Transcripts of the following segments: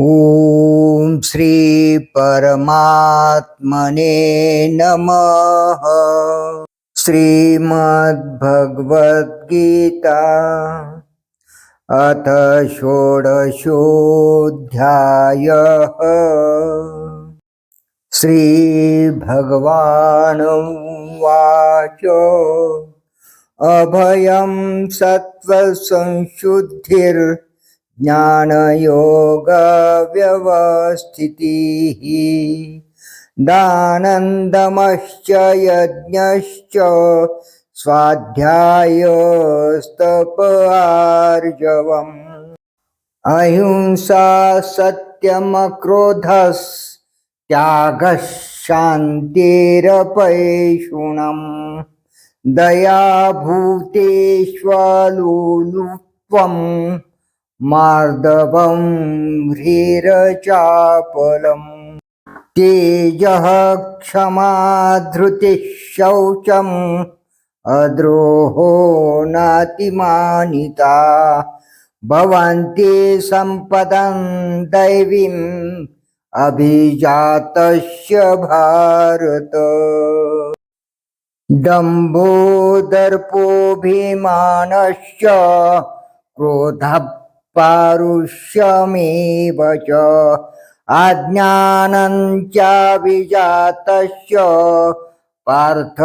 ॐ श्री परमात्मने नमः। श्रीमद्भगवद्गीता अथ षोडशोऽध्यायः। श्रीभगवानुवाच। अभयं सत्त्वसंशुद्धिर् ज्ञानयोगव्यवस्थितिः दानन्दमश्च यज्ञश्च स्वाध्यायस्तप आर्जवम् अहिंसा सत्यमक्रोधस् शान्तिरपैषुणम् दया भूतेष्वलोलुप्त्वम् मार्दवं ह्रीरचापलम् तेजः क्षमा धृतिः शौचम् अद्रोहो नातिमानिता। भवन्ति सम्पदं दैवीम् अभिजातस्य भारत। दम्भो दर्पोऽभिमानश्च क्रोधः पारुष्यमेव च। अज्ञानं च विजातस्य पार्थ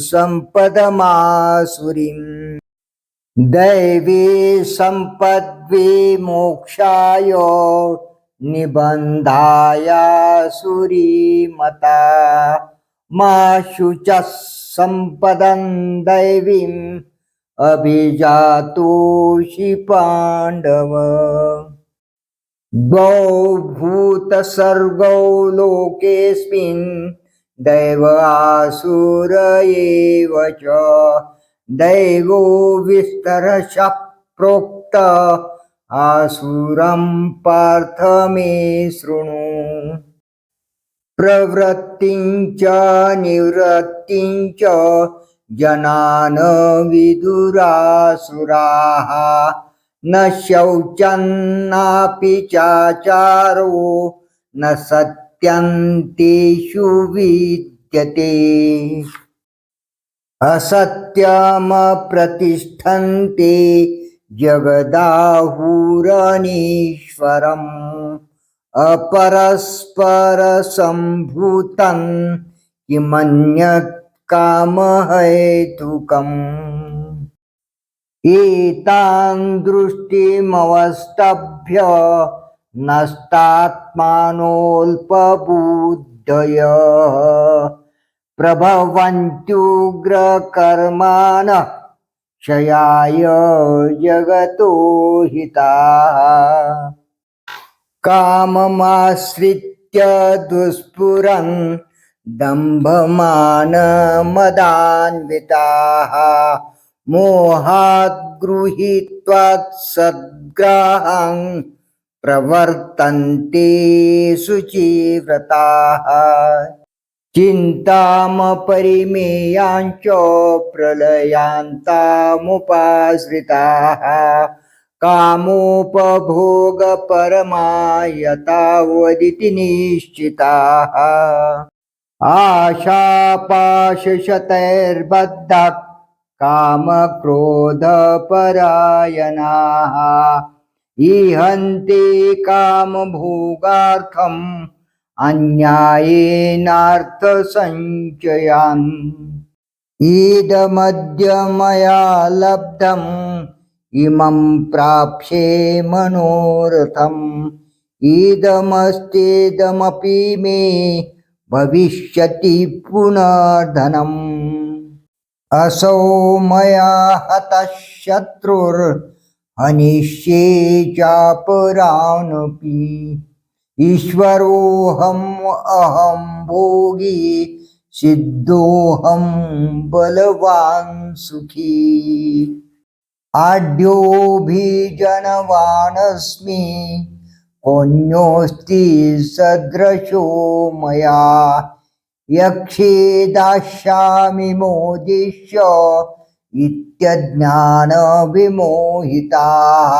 सम्पदमासुरीम् दैवी सम्पद्विमोक्षाय निबन्धायासुरीमता। मा शुचः सम्पदं दैवीम् अभिजातोषि पाण्डव। द्वौ भूतसर्गौ लोकेऽस्मिन् दैव आसुर एव च। दैवो विस्तरशः प्रोक्त आसुरं पार्थ मे शृणु। प्रवृत्तिं च निवृत्तिं च जनान विदुरासुराः न शौचन्नापि चाचारो न सत्यन्तेषु विद्यते। असत्यमप्रतिष्ठन्ते जगदाहुरनीश्वरम् अपरस्परसम्भूतं किमन्यत् कामहेतुकम् एतान् दृष्टिमवस्तभ्य नस्तात्मानोऽल्पबुद्धय प्रभवन्त्युग्रकर्माणः क्षयाय जगतो हिताः। काममाश्रित्य दुष्पुरन् दम्भमानमदान्विताः मोहात् गृहीत्वात् सद्ग्राहं प्रवर्तन्ते शुचिव्रताः। चिन्तामपरिमेयाञ्च प्रलयान्तामुपाश्रिताः। कामोपभोगपरमायतावदिति निश्चिताः। आशापाशशतैर्बद्धः कामक्रोधपरायणाः। इहन्ति कामभोगार्थम् अन्यायेनार्थसञ्चयान्। इदमद्य मया लब्धम् इमं प्राप्स्ये मनोरथम्। इदमस्तीदमपि मे भविष्यति पुनर्धनम्। असौ मया हतः शत्रुर्हनिष्ये चापरानपि। ईश्वरोऽहम् अहं भोगी सिद्धोऽहं बलवान् सुखी। आढ्योऽभिजनवानस्मि कोऽन्योऽस्ति सदृशो मया। यक्षे दास्यामि मोदिष्य इत्यज्ञानविमोहिताः।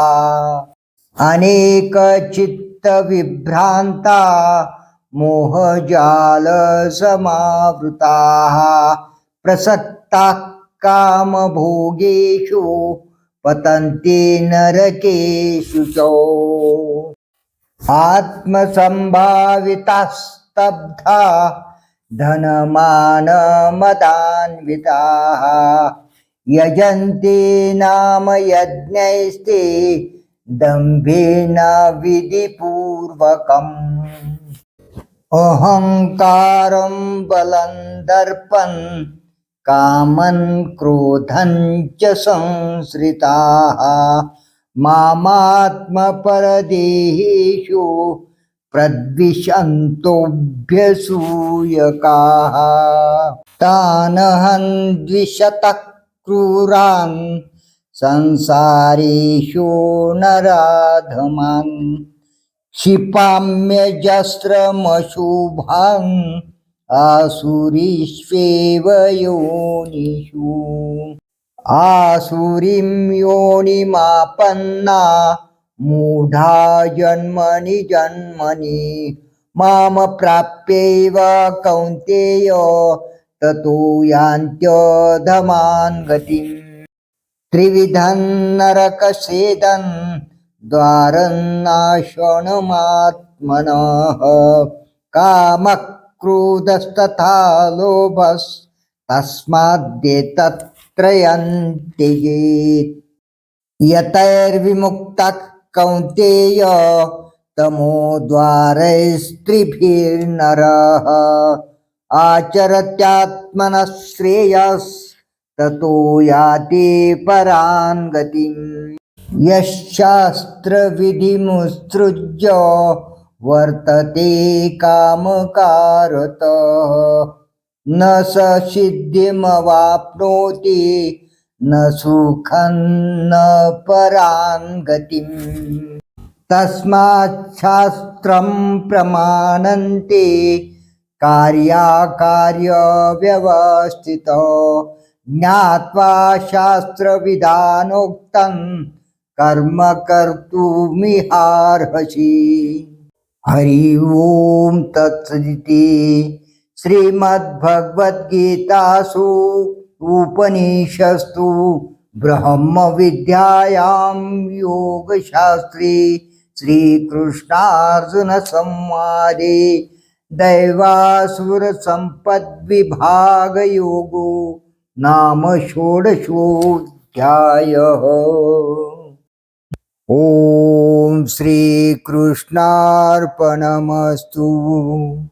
अनेकचित्तविभ्रान्ता मोहजालसमावृताः। प्रसक्ताः कामभोगेषु पतन्ति नरकेषु च। आत्मसम्भावितास्तब्धा धनमानमदान्विताः। यजन्ति नाम यज्ञैस्ते दम्भेन विधिपूर्वकम्। अहङ्कारं बलं दर्पन् कामन् क्रोधं च संश्रिताः मामात्मपरदेहेषु प्रद्विषन्तोऽभ्यसूयकाः। तानहं द्विषतः क्रूरान् संसारेषु नराधमान् क्षिपाम्यजस्रमशुभान् आसुरीष्वेव योनिषु। आसुरीं योनिमापन्ना मूढा जन्मनि जन्मनि मामप्राप्यैव कौन्तेय ततो यान्त्यधमान् गतिम्। त्रिविधं नरकसेदन् द्वारन्नाशनमात्मनः कामक्रोधस्तथा लोभस्तस्माद्येतत्त्रयं त्यजेत् यतैर्विमुक्तः कौन्तेय तमोद्वारैस्त्रिभिर्नरः आचरत्यात्मनः श्रेयस्ततो याति परान् गतिम्। यशास्त्रविधिमुत्सृज्य वर्तते कामकारतः। न स सिद्धिमवाप्नोति न सुखं न परां गतिम् तस्माच्छास्त्रं शास्त्रं कार्याकार्यव्यवस्थितो। ज्ञात्वा शास्त्रविधानोक्तं कर्म कर्तुमिहार्हसि। हरि ओं तत्सदिति। श्रीमद्भगवद्गीतासु उपनिषस्तु ब्रह्मविद्यायां योगशास्त्रे श्रीकृष्णार्जुनसंवादे दैवासुरसम्पद्विभागयोगो नाम षोडशोऽध्यायः। ॐ श्रीकृष्णार्पणमस्तु।